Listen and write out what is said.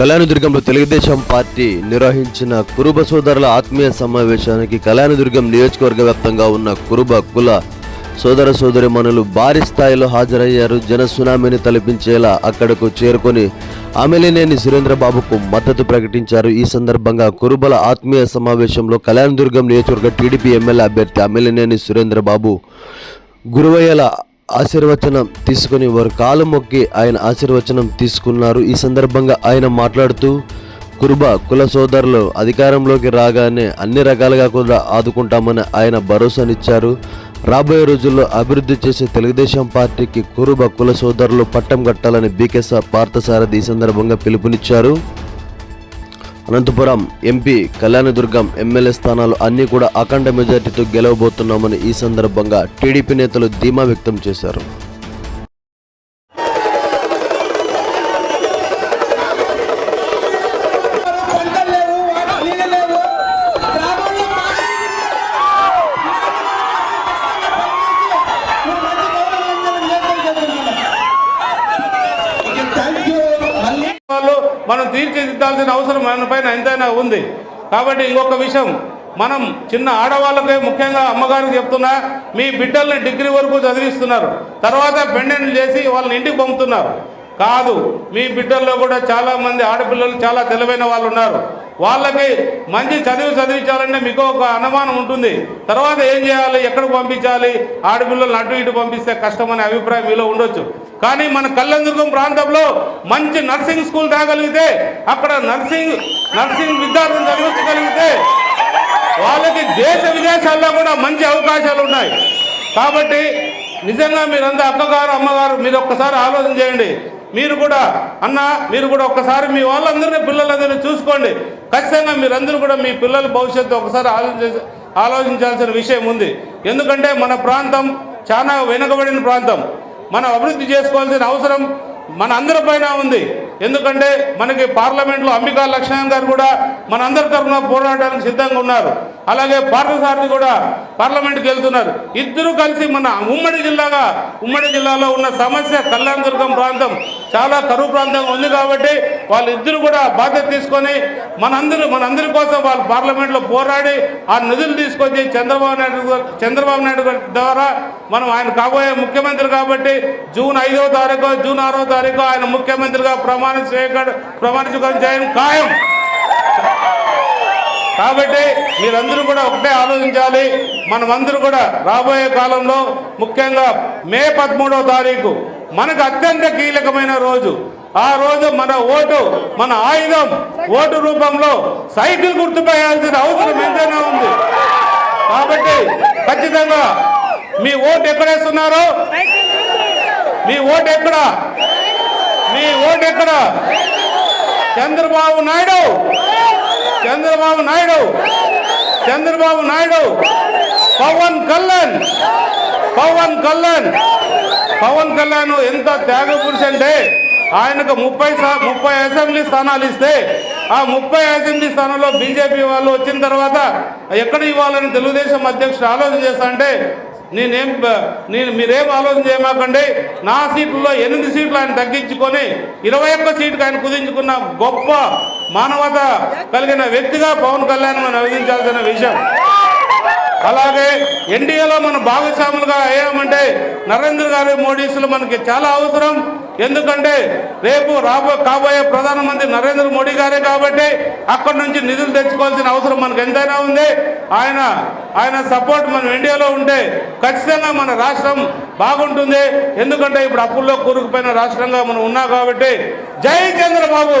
కళ్యాణదుర్గంలో Telugu Desam party నిర్వహించిన కురుబ సోదరుల ఆత్మీయ సమావేశానికి కళ్యాణదుర్గం నియోజకవర్గ వ్యాప్తంగా ఉన్న కురుబ కుల సోదర సోదరిమణులు భారీ స్థాయిలో హాజరయ్యారు. జన సునామీని తలపించేలా అక్కడకు చేరుకొని అమెలినేని సురేంద్రబాబుకు మద్దతు ప్రకటించారు. ఈ సందర్భంగా కురుబల ఆత్మీయ సమావేశంలో కళ్యాణదుర్గం నియోజకవర్గ టీడీపీ ఎమ్మెల్యే అభ్యర్థి అమెలినేని సురేంద్రబాబు గురువయ్యల ఆశీర్వచనం తీసుకుని వారు కాలు మొక్కి ఆయన ఆశీర్వచనం తీసుకున్నారు. ఈ సందర్భంగా ఆయన మాట్లాడుతూ కురుబ కుల సోదరులు అధికారంలోకి రాగానే అన్ని రకాలుగా కూడా ఆదుకుంటామని ఆయన భరోసానిచ్చారు. రాబోయే రోజుల్లో అభివృద్ధి చేసే తెలుగుదేశం పార్టీకి కురుబ కుల సోదరులు పట్టం కట్టాలని బీకెస్ పార్థసారథి ఈ సందర్భంగా పిలుపునిచ్చారు. అనంతపురం ఎంపీ కళ్యాణదుర్గం ఎమ్మెల్యే స్థానాలు అన్నీ కూడా అఖండ మెజార్టీతో గెలవబోతున్నామని ఈ సందర్భంగా టీడీపీ నేతలు ధీమా వ్యక్తం చేశారు. మనం తీర్చిదిద్దాల్సిన అవసరం మన పైన ఎంతైనా ఉంది. కాబట్టి ఇంకొక విషయం మనం చిన్న ఆడవాళ్ళకే ముఖ్యంగా అమ్మగారికి చెప్తున్నా మీ బిడ్డల్ని డిగ్రీ వరకు చదివిస్తున్నారు. తర్వాత పెండెంట్లు చేసి వాళ్ళని ఇంటికి పంపుతున్నారు. కాదు. మీ బిడ్డల్లో కూడా చాలా మంది ఆడపిల్లలు చాలా తెలివైన వాళ్ళు ఉన్నారు. వాళ్ళకి మంచి చదివి చదివించాలంటే మీకు ఒక అనుమానం ఉంటుంది. తర్వాత ఏం చేయాలి? ఎక్కడికి పంపించాలి? ఆడపిల్లలు అటు ఇటు పంపిస్తే కష్టం అనే అభిప్రాయం మీలో ఉండొచ్చు. కానీ మన కళ్యాణదుర్గం ప్రాంతంలో మంచి నర్సింగ్ స్కూల్ తేగలిగితే అక్కడ నర్సింగ్ నర్సింగ్ విద్యార్థులు చదివించగలిగితే వాళ్ళకి దేశ విదేశాల్లో కూడా మంచి అవకాశాలు ఉన్నాయి. కాబట్టి నిజంగా మీరంతా అక్కగారు అమ్మగారు మీరు ఒక్కసారి ఆలోచన చేయండి. మీరు కూడా అన్న మీరు కూడా ఒక్కసారి మీ వాళ్ళందరినీ పిల్లలందరినీ చూసుకోండి. ఖచ్చితంగా మీరందరూ కూడా మీ పిల్లల భవిష్యత్తు ఒకసారి ఆలోచించ ఆలోచించాల్సిన విషయం ఉంది. ఎందుకంటే మన ప్రాంతం చాలా వెనుకబడిన ప్రాంతం. మనం అభివృద్ధి చేసుకోవాల్సిన అవసరం మన అందరి పైన ఉంది. ఎందుకంటే మనకి పార్లమెంట్లో అంబికా లక్ష్మణ్ గారు కూడా మన అందరి తరఫున పోరాటానికి సిద్ధంగా ఉన్నారు. అలాగే పార్థసారథి కూడా పార్లమెంట్కి వెళ్తున్నారు. ఇద్దరు కలిసి మన ఉమ్మడి జిల్లాగా ఉమ్మడి జిల్లాలో ఉన్న సమస్య కళ్యాణదుర్గం ప్రాంతం చాలా కరువు ప్రాంతంగా ఉంది కాబట్టి వాళ్ళిద్దరు కూడా బాధ్యత తీసుకొని మనందరూ మనందరి కోసం వాళ్ళు పార్లమెంట్లో పోరాడి ఆ నిధులు తీసుకొచ్చి చంద్రబాబు నాయుడు గారు- చంద్రబాబు నాయుడు ద్వారా మనం ఆయన కాబోయే ముఖ్యమంత్రి కాబట్టి జూన్ ఐదవ తారీఖు జూన్ ఆరో తారీఖు ఆయన ముఖ్యమంత్రిగా ప్రమాణ స్వీకారం ప్రమాణ స్వీకారం చేయడం ఖాయం. కాబట్టి మీరందరూ కూడా ఒకటే ఆలోచించాలి. మనమందరూ కూడా రాబోయే కాలంలో ముఖ్యంగా మే పదమూడవ తారీఖు మనకు అత్యంత కీలకమైన రోజు. ఆ రోజు మన ఓటు మన ఆయుధం ఓటు రూపంలో సైకిల్ గుర్తుపేయాల్సిన అవసరం ఎంతైనా ఉంది. కాబట్టి ఖచ్చితంగా మీ ఓటు ఎక్కడేస్తున్నారు మీ ఓటు ఎక్కడ? మీ ఓటు ఎక్కడ? చంద్రబాబు నాయుడు! చంద్రబాబు నాయుడు చంద్రబాబు నాయుడు పవన్ కళ్యాణ్ పవన్ కళ్యాణ్ పవన్ కళ్యాణ్ ఎంత త్యాగ పురుషు అంటే ఆయనకు ముప్పై ముప్పై అసెంబ్లీ స్థానాలు ఇస్తే ఆ ముప్పై అసెంబ్లీ స్థానంలో బీజేపీ వాళ్ళు వచ్చిన తర్వాత ఎక్కడ ఇవ్వాలని తెలుగుదేశం అధ్యక్షుడు ఆలోచన చేస్తా అంటే నేనేం నేను మీరేం ఆలోచన చేయమాకండి నా సీట్లలో ఎనిమిది సీట్లు ఆయన తగ్గించుకొని ఇరవై ఒక్క సీటుకు ఆయన కుదించుకున్న గొప్ప మానవత కలిగిన వ్యక్తిగా పవన్ కళ్యాణ్ మనం విధించాల్సిన విషయం. అలాగే ఎన్డీఏలో మనం భాగస్వాములుగా అయ్యామంటే నరేంద్ర గారి మోడీస్లు మనకి చాలా అవసరం. ఎందుకంటే రేపు రాబో కాబోయే ప్రధానమంత్రి నరేంద్ర మోడీ గారే కాబట్టి అక్కడి నుంచి నిధులు తెచ్చుకోవాల్సిన అవసరం మనకు ఎంతైనా ఉంది. ఆయన ఆయన సపోర్ట్ మనం ఇండియాలో ఉంటే ఖచ్చితంగా మన రాష్ట్రం బాగుంటుంది. ఎందుకంటే ఇప్పుడు అప్పుల్లో కూరుకుపోయిన రాష్ట్రంగా మనం ఉన్నాం కాబట్టి. జై చంద్రబాబు!